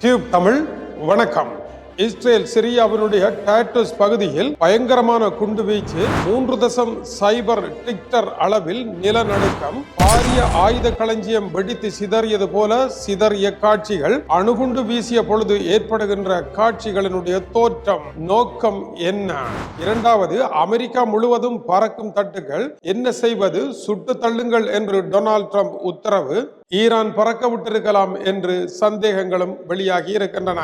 Tube Tamil வணக்கம். Israel சிரியாவினுடைய டாட்டஸ் பகுதியில் பயங்கரமான குண்டுவீச்சு மூன்று தசம் சைபர் டிக்டர் அளவில் நிலநடுக்கம் பாரிய ஆயுத களஞ்சியம் வெடித்து சிதறியது போல சிதறிய காட்சிகள் அணுகுண்டு வீசிய பொழுது ஏற்படுகின்ற காட்சிகளினுடைய தோற்றம் நோக்கம் என்ன? இரண்டாவது அமெரிக்கா முழுவதும் பறக்கும் தட்டுகள் என்ன செய்வது? சுட்டு தள்ளுங்கள் என்று டொனால்ட் ட்ரம்ப் உத்தரவு ஈரான் பறக்க விட்டிருக்கலாம் என்று சந்தேகங்களும் வெளியாகி இருக்கின்றன.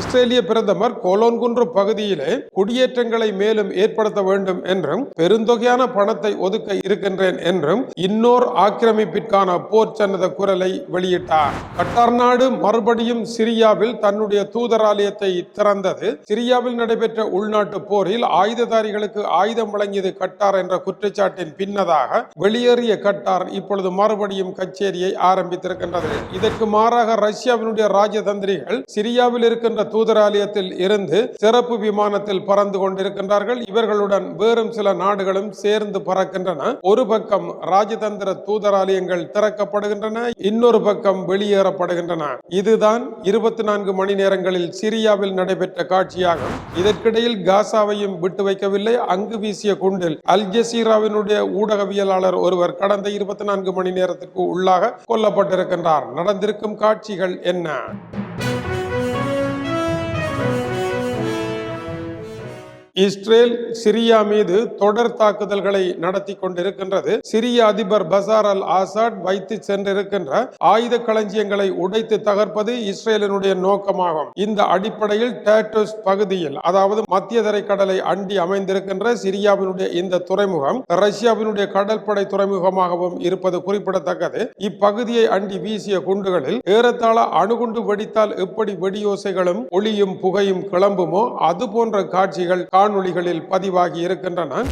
இஸ்ரேலிய பிரதமர் கோலோன்குன்று பகுதியிலே குடியேற்றங்களை மேலும் ஏற்படுத்த வேண்டும் என்றும் பெருந்தொகையான பணத்தை ஒதுக்க இருக்கின்றேன் என்றும் இன்னோர் ஆக்கிரமிப்பிற்கான போர் சன்னத குரலை வெளியிட்டார். கட்டார் நாடு மறுபடியும் சிரியாவில் தன்னுடைய தூதராலயத்தை திறந்தது. சிரியாவில் நடைபெற்ற உள்நாட்டு போரில் ஆயுததாரிகளுக்கு ஆயுதம் வழங்கியது கட்டார் என்ற குற்றச்சாட்டின் பின்னதாக வெளியேறிய கட்டார் இப்பொழுது மறுபடியும் கச்சேரியை ஆரம்பித்திருக்கின்றது. இதற்கு மாறாக ரஷ்யாவினுடைய ராஜதந்திரிகள் சிரியாவில் இருக்கின்ற தூதராலயத்தில் இருந்து சிறப்பு விமானத்தில் பறந்து கொண்டிருக்கின்றார்கள். இவர்களுடன் வேறும் சில நாடுகளும் சேர்ந்து பறக்கின்றன. ஒரு பக்கம் ராஜதந்திர தூதராலயங்கள் திறக்கப்படுகின்றன இன்னொரு பக்கம் வெளியேறப்படுகின்றன. இதுதான் இருபத்தி நான்கு மணி நேரங்களில் சிரியாவில் நடைபெற்ற காட்சியாகும். இதற்கிடையில் காசாவையும் விட்டு வைக்கவில்லை. அங்கு வீசிய குண்டில் அல் ஜசீராவினுடைய ஊடகவியலாளர் ஒருவர் கடந்த இருபத்தி நான்கு மணி நேரத்திற்கு உள்ளாக கொண்டிருக்கின்றார் நடந்திருக்கும் காட்சிகள் என்ன? இஸ்ரேல் சிரியா மீது தொடர் தாக்குதல்களை நடத்தி கொண்டிருக்கின்றது. சிரிய அதிபர் பசார் அல் ஆசாட் வைத்து சென்றிருக்கின்ற ஆயுத களஞ்சியங்களை உடைத்து தகர்ப்பது இஸ்ரேலினுடைய நோக்கமாகும். இந்த அடிப்படையில் டேட்டோஸ் பகுதியில் அதாவது மத்திய தரைக்கடலை அண்டி அமைந்திருக்கின்ற சிரியாவினுடைய இந்த துறைமுகம் ரஷ்யாவினுடைய கடற்படை துறைமுகமாகவும் இருப்பது குறிப்பிடத்தக்கது. இப்பகுதியை அண்டி வீசிய குண்டுகளில் ஏறத்தாழ அணுகுண்டு வெடித்தால் எப்படி வெடியோசைகளும் ஒளியும் புகையும் கிளம்புமோ அது போன்ற காட்சிகள் காணொளிகளில் பதிவாகி இருக்கின்றன.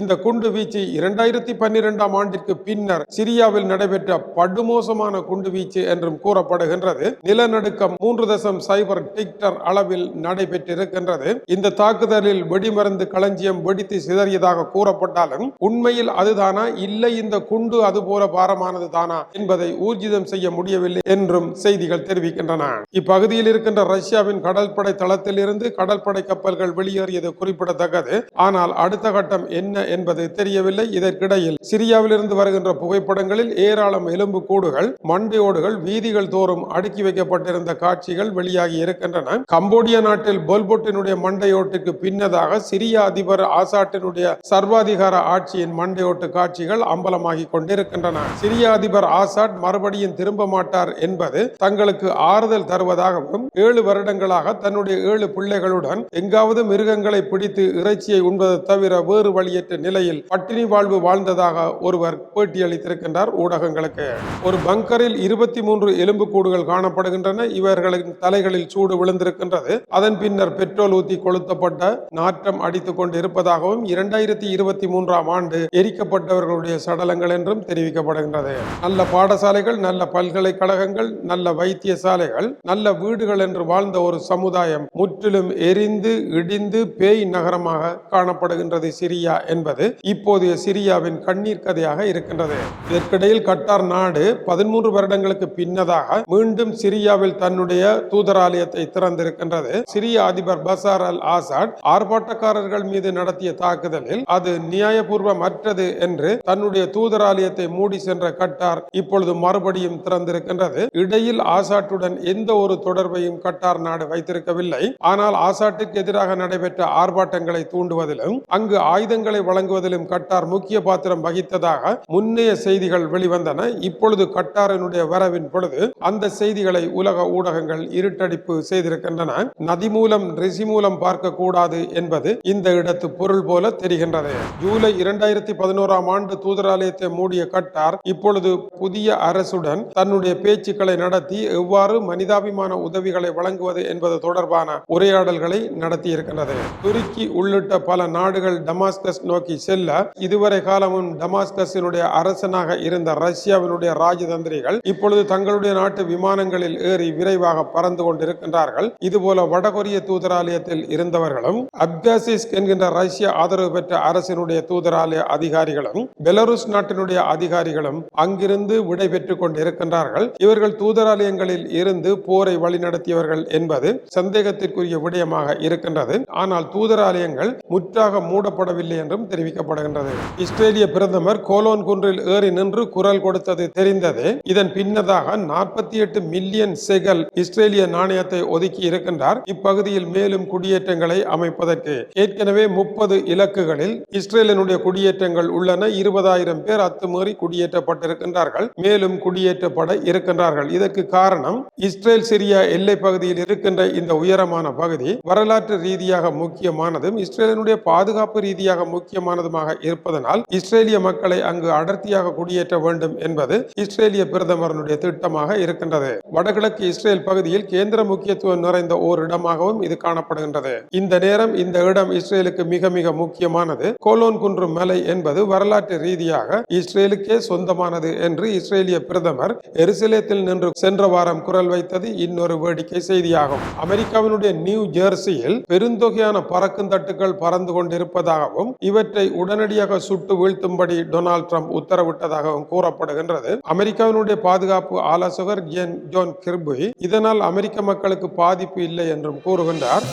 இந்த குண்டு வீச்சு இரண்டாயிரத்தி பன்னிரெண்டாம் ஆண்டிற்கு பின்னர் சிரியாவில் நடைபெற்ற படுமோசமான குண்டு வீச்சு என்றும் கூறப்படுகின்றது. நிலநடுக்கம் மூன்று தசம் சைபர் டிக்டர் அளவில் நடைபெற்றிருக்கின்றது. இந்த தாக்குதலில் வெடிமருந்து களஞ்சியம் வெடித்து சிதறியதாக கூறப்பட்டாலும் உண்மையில் அதுதானா? இல்லை இந்த குண்டு அதுபோல பாரமானது தானா என்பதை ஊர்ஜிதம் செய்ய முடியவில்லை என்றும் செய்திகள் தெரிவிக்கின்றன. இப்பகுதியில் இருக்கின்ற ரஷ்யாவின் கடற்படை தளத்தில் இருந்து கடற்படை கப்பல்கள் வெளியேறியது குறிப்பிடத்தக்கது. ஆனால் அடுத்த கட்டம் என்ன என்பது தெரியவில்லை. இதற்கிடையில் சிரியாவிலிருந்து வருகின்ற புகைப்படங்களில் ஏராளம் எலும்பு கூடுகள் மண்டையோடுகள் வீதிகள் தோறும் அடுக்கி வைக்கப்பட்டிருந்த காட்சிகள் வெளியாகி இருக்கின்றன. கம்போடிய நாட்டில் பொல்பொட்டினுடைய மண்டையோட்டுக்கு பின்னதாக சிரிய அதிபர் ஆசாட்டினுடைய சர்வாதிகார ஆட்சியின் மண்டையோட்டு காட்சிகள் அம்பலமாகி கொண்டிருக்கின்றன. சிரிய அதிபர் ஆசாட் மறுபடியும் திரும்ப மாட்டார் என்பது தங்களுக்கு ஆறுதல் தருவதாகவும் ஏழு வருடங்களாக தன்னுடைய ஏழு பிள்ளைகளுடன் எங்காவது மிருகங்களை பிடித்து இறைச்சியை உண்பதை தவிர வேறு வழியற்ற நிலையில் பட்டினி வாழ்வு வாழ்ந்ததாக ஒருவர் பேட்டியளித்திருக்கின்றார் ஊடகங்களுக்கு. ஒரு பங்கரில் இருபத்தி மூன்று எலும்பு கூடுகள் காணப்படுகின்றன. இவர்களின் தலைகளில் சூடு விழுந்திருக்கின்றது. அதன் பின்னர் பெட்ரோல் ஊத்தி கொளுத்தப்பட்ட நாற்றம் அடித்துக் கொண்டு இருப்பதாகவும் இரண்டாயிரத்தி இருபத்தி மூன்றாம் ஆண்டு எரிக்கப்பட்டவர்களுடைய சடலங்கள் என்றும் தெரிவிக்கப்படுகின்றது. நல்ல பாடசாலைகள் நல்ல பல்கலைக்கழகங்கள் நல்ல வைத்தியசாலைகள் நல்ல வீடுகள் என்று வாழ்ந்த ஒரு சமுதாயம் முற்றிலும் எரிந்து இடிந்து பேய் நகரமாக காணப்படுகின்றது சிரியா என்பது என்பது இப்போதைய சிரியாவின் கண்ணீர் கதையாக இருக்கின்றது. இதற்கிடையில் கட்டார் நாடு பதிமூன்று வருடங்களுக்கு பின்னதாக மீண்டும் சிரியாவில் தன்னுடைய தூதராலயத்தை திறந்திருக்கின்றது. சிரிய அதிபர் பசார் அல் ஆசாட் ஆர்ப்பாட்டக்காரர்கள் மீது நடத்திய தாக்குதலில் அது நியாயபூர்வமற்றது என்று தன்னுடைய தூதராலயத்தை மூடி சென்ற கட்டார் இப்பொழுது மறுபடியும் திறந்திருக்கின்றது. இடையில் ஆசாட்டுடன் எந்த ஒரு தொடர்பையும் கட்டார் நாடு வைத்திருக்கவில்லை. ஆனால் ஆசாட்டுக்கு எதிராக நடைபெற்ற ஆர்ப்பாட்டங்களை தூண்டுவதிலும் அங்கு ஆயுதங்களை வழங்குவதிலும் கட்டார் முக்கிய பாத்திரம் வகித்ததாக முன்னைய செய்திகள் வெளிவந்தன. இப்பொழுது கட்டாரினுடைய வரவின் பொழுது அந்த செய்திகளை உலக ஊடகங்கள் இருட்டடிப்பு செய்திருக்கின்றன. நதி மூலம் ரிசி மூலம் பார்க்க கூடாது என்பது இந்த இடத்து பொருள் போல தெரிகின்றது. ஜூலை இரண்டாயிரத்தி பதினோராம் ஆண்டு தூதராலயத்தை மூடிய கட்டார் இப்பொழுது புதிய அரசுடன் தன்னுடைய பேச்சுக்களை நடத்தி எவ்வாறு மனிதாபிமான உதவிகளை வழங்குவது என்பது தொடர்பான உரையாடல்களை நடத்தியிருக்கின்றது. துருக்கி உள்ளிட்ட பல நாடுகள் டமாஸ்கஸ் நோக்கி செல்ல இதுவரை காலமும் டமாஸ்கஸினுடைய அரசனாக இருந்த ரஷ்யாவினுடைய ராஜதந்திரிகள் இப்பொழுது தங்களுடைய நாட்டு விமானங்களில் ஏறி விரைவாக பறந்து கொண்டிருக்கின்றார்கள். இதுபோல வடகொரிய தூதராலயத்தில் இருந்தவர்களும் அப்காசிஸ் என்கின்ற ரஷ்ய ஆதரவு பெற்ற அரசினுடைய தூதராலய அதிகாரிகளும் பெலருஸ் நாட்டினுடைய அதிகாரிகளும் அங்கிருந்து விடை பெற்றுக் கொண்டிருக்கின்றார்கள். இவர்கள் தூதராலயங்களில் இருந்து போரை வழிநடத்தியவர்கள் என்பது சந்தேகத்திற்குரிய விடயமாக இருக்கின்றது. ஆனால் தூதராலயங்கள் முற்றாக மூடப்படவில்லை என்றும் தெரிவிக்கப்படுகின்றது. இஸ்ரேலிய பிரதமர் கோலோன் குன்றில் ஏறி நின்று குரல் கொடுத்தது தெரிந்தது. இதன் பின்னதாக நாற்பத்தி எட்டு மில்லியன் செகல் இஸ்ரேலிய நாணயத்தை ஒதுக்கி இருக்கின்றார். இப்பகுதியில் மேலும் குடியேற்றங்களை அமைப்பதற்கு ஏற்கனவே முப்பது இலக்குகளில் இஸ்ரேலினுடைய குடியேற்றங்கள் உள்ளன. இருபதாயிரம் பேர் அத்துமீறி குடியேற்றப்பட்டிருக்கின்றார்கள். மேலும் குடியேற்றப்பட இருக்கின்றார்கள். இதற்கு காரணம் இஸ்ரேல் சிரியா எல்லை பகுதியில் இருக்கின்ற இந்த உயரமான பகுதி வரலாற்று ரீதியாக முக்கியமானதும் இஸ்ரேலினுடைய பாதுகாப்பு ரீதியாக முக்கிய முக்கியமானதுமாக இருப்பதனால் இஸ்ரேலிய மக்களை அங்கு அடர்த்தியாக குடியேற்ற வேண்டும் என்பது இஸ்ரேலிய பிரதமரனுடைய திட்டமாக இருக்கின்றது. வடகிழக்கு இஸ்ரேல் பகுதியில் கேந்திர முக்கியத்துவம் நிறைந்த ஓர் இடமாகவும் இது காணப்படுகின்றது. இந்த நேரம் இந்த இடம் இஸ்ரேலுக்கு மிக மிக முக்கியமானது. கோலோன் குன்று மலை என்பது வரலாற்று ரீதியாக இஸ்ரேலுக்கே சொந்தமானது என்று இஸ்ரேலிய பிரதமர் எருசலேத்தில் நின்று சென்ற வாரம் குரல் வைத்தது இன்னொரு வேடிக்கை செய்தியாகும். அமெரிக்காவினுடைய நியூ ஜெர்சியில் பெருந்தொகையான பறக்கும் தட்டுகள் பறந்து கொண்டிருப்பதாகவும் இவற்றை உடனடியாக சுட்டு வீழ்த்தும்படி டொனால்ட் ட்ரம்ப் உத்தரவிட்டதாகவும் கூறப்படுகின்றது. அமெரிக்காவினுடைய பாதுகாப்பு ஆலோசகர் ஜென் ஜோன் கிர்பி இதனால் அமெரிக்க மக்களுக்கு பாதிப்பு இல்லை என்றும் கூறுகின்றார்.